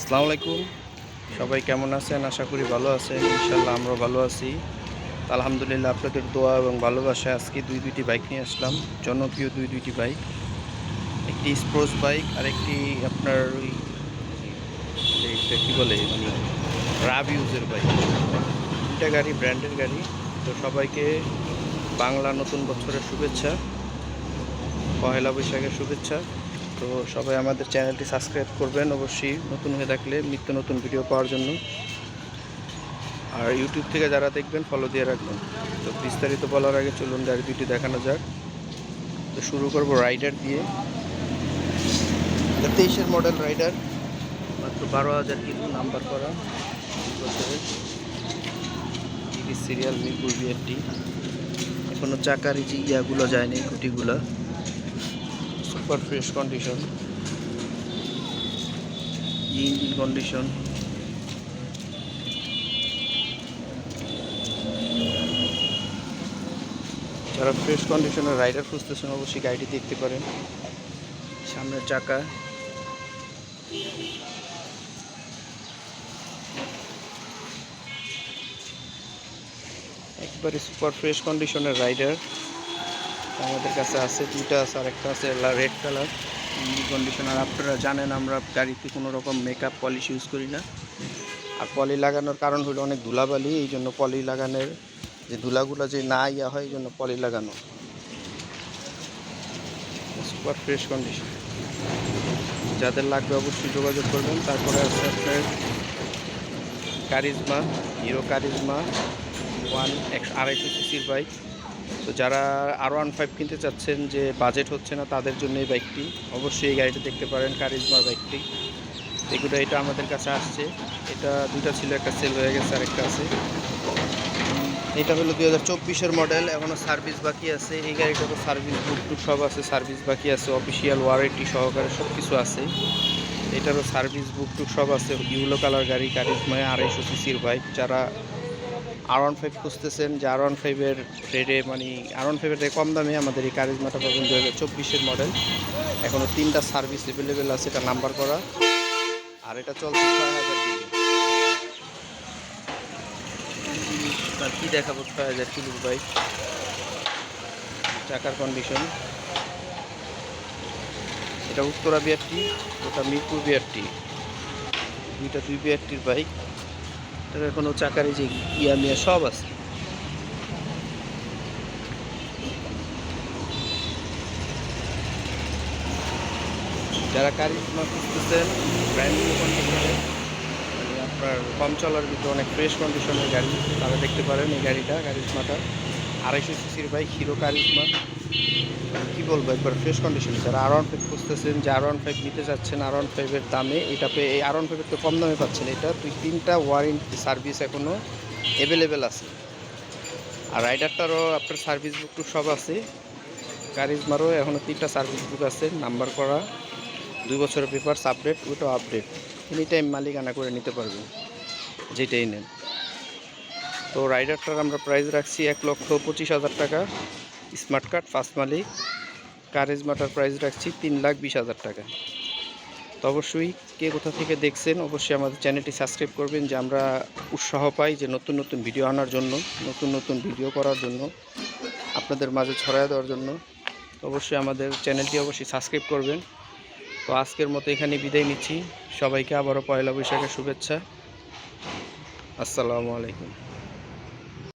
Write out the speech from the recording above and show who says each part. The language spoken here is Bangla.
Speaker 1: আসসালামু আলাইকুম। সবাই কেমন আছেন? আশা করি ভালো আছেন। ইনশাল্লাহ আমরাও ভালো আছি। আলহামদুলিল্লাহ আপনাদের দোয়া এবং ভালোবাসায় আজকে দুই দুইটি বাইক নিয়ে আসলাম। জনপ্রিয় দুই দুইটি বাইক। একটি স্পোর্টস বাইক আর একটি আপনার ওই কী বলে? মানে রাব ইউজের বাইক দুইটা গাড়ি ব্র্যান্ডের গাড়ি। তো সবাইকে বাংলা নতুন বছরের শুভেচ্ছা, পহেলা বৈশাখের শুভেচ্ছা। তো সবাই আমাদের চ্যানেলটি সাবস্ক্রাইব করবেন অবশ্যই, নতুন হয়ে থাকলে নিত্য নতুন ভিডিও পাওয়ার জন্য। আর ইউটিউব থেকে যারা দেখবেন ফলো দিয়ে রাখবেন। তো বিস্তারিত বলার আগে চলুন গাড়ি দুটি দেখানো যাক। তো শুরু করব রাইডার দিয়ে। তেইশের মডেল রাইডার মাত্র বারো হাজার কিন্তু নাম্বার করা। টিভি সিরিয়াল মিরপুর বিআরটি এখনও চাকার যে ইয়াগুলো যায়নি খুঁটিগুলো। Super fresh condition engine condition যারা ফ্রেশ কন্ডিশনের রাইডার খুঁজতেছেন, অবশ্যই গাড়িটি দেখতে পারেন। সামনের চাকা। একবারে সুপার ফ্রেশ কন্ডিশনের রাইডার আমাদের কাছে আছে, দুইটা আছে আর একটা আছে রেড কালার কন্ডিশনার আপনারা জানেন আমরা গাড়িতে কোনো রকম মেকআপ পলিশ ইউজ করি না। আর পলি লাগানোর কারণ হলো অনেক ধুলাবালি, এই জন্য পলি লাগানোর যে ধুলাগুলো যে না ইয়া হয়, এই জন্য পলি লাগানো। সুপার ফ্রেশ কন্ডিশন যাদের লাগবে অবশ্যই যোগাযোগ করবেন। তারপরে আছে আপনার কারিজমা হিরো কারিজমা ওয়ান একশো আড়াইশো সিসির বাইক তো যারা আর ওয়ান ফাইভ কিনতে চাচ্ছেন যে বাজেট হচ্ছে না তাদের জন্য এই বাইকটি অবশ্যই এই গাড়িটা দেখতে পারেন কারিজমার বাইকটি এগুলো এটা আমাদের কাছে আসছে। এটা দুইটা ছিল, একটা সেল হয়ে গেছে আর একটা আছে এটা হলো দুই হাজার চব্বিশের মডেল এখনও সার্ভিস বাকি আছে। এই গাড়িটারও সার্ভিস বুক টুক সব আছে সার্ভিস বাকি আছে অফিসিয়াল ওয়ারেন্টি সহকারে সব কিছু আছে। এটারও সার্ভিস বুক টুক সব আছে ইউলো কালার গাড়ি কারিজমায় আড়াইশো সিসির বাইক যারা আর ওয়ান ফাইভ খুঁজতেছেন, যে আর ওয়ান ফাইভের রেটে মানে আর ওয়ান ফাইভের কম দামে আমাদের এই কারিজমাটা পাবেন দু হাজার চব্বিশের মডেল এখনও তিনটা সার্ভিস অ্যাভেলেবেল আছে, এটা নাম্বার করা। আর এটা চলছে ছয় হাজার কিলো আর কি দেখাবো ছয় হাজার কিলোর বাইক চাকার কন্ডিশন এটা উত্তরা বিআরটি ওটা মিরপুর বিআরটি দুইটা দুই বিআরটির বাইক এটার এখনও চাকারে যে ইয়া মিয়া সব আছে। যারা কারিজমা খুঁজতেছেন ব্র্যান্ড নিউ কন্ডিশনের আপনার কম চলার ভিতরে অনেক ফ্রেশ কন্ডিশনের গাড়ি, তারা দেখতে পারেন এই গাড়িটা কারিজমাটা আড়াইশো সিসির বাইক হিরো কারিজমা কী বলব, একবার ফ্রেশ কন্ডিশন যারা আর ওয়ান ফাইভ খুঁজতেছেন, যে আর ওয়ান ফাইভ নিতে চাচ্ছেন আর ওয়ান ফাইভের দামে, এটা পেয়ে এই আর ওয়ান ফাইভের তো কম দামে পাচ্ছেন এটা। দুই তিনটা ওয়ারেন্টি সার্ভিস এখনও অ্যাভেলেবেল আছে। আর রাইডারটারও আপনার সার্ভিস বুক টুক সব আছে। কারিজমারও এখনও তিনটা সার্ভিস বুক আছে নাম্বার করা। দুই বছরের পেপারস আপডেট ওটাও আপডেট এনি টাইম মালিকানা করে নিতে পারবেন, যেটাই নেন। তো রাইডারটার আমরা প্রাইস রাখছি এক লক্ষ পঁচিশ হাজার টাকা। স্মার্ট কার্ড, ফার্স্ট মালিক। কারেজ মাটার প্রাইস রাখছি তিন লাখ বিশ হাজার টাকা। তো অবশ্যই কে কোথা থেকে দেখছেন, অবশ্যই আমাদের চ্যানেলটি সাবস্ক্রাইব করবেন, যে আমরা উৎসাহ পাই যে নতুন নতুন ভিডিও আনার জন্য, নতুন নতুন ভিডিও করার জন্য, আপনাদের মাঝে ছড়ায় দেওয়ার জন্য। অবশ্যই আমাদের চ্যানেলটি অবশ্যই সাবস্ক্রাইব করবেন। তো আজকের মতো এখানে বিদায় নিচ্ছি। সবাইকে আবারও পয়লা বৈশাখের শুভেচ্ছা। আসসালামু আলাইকুম।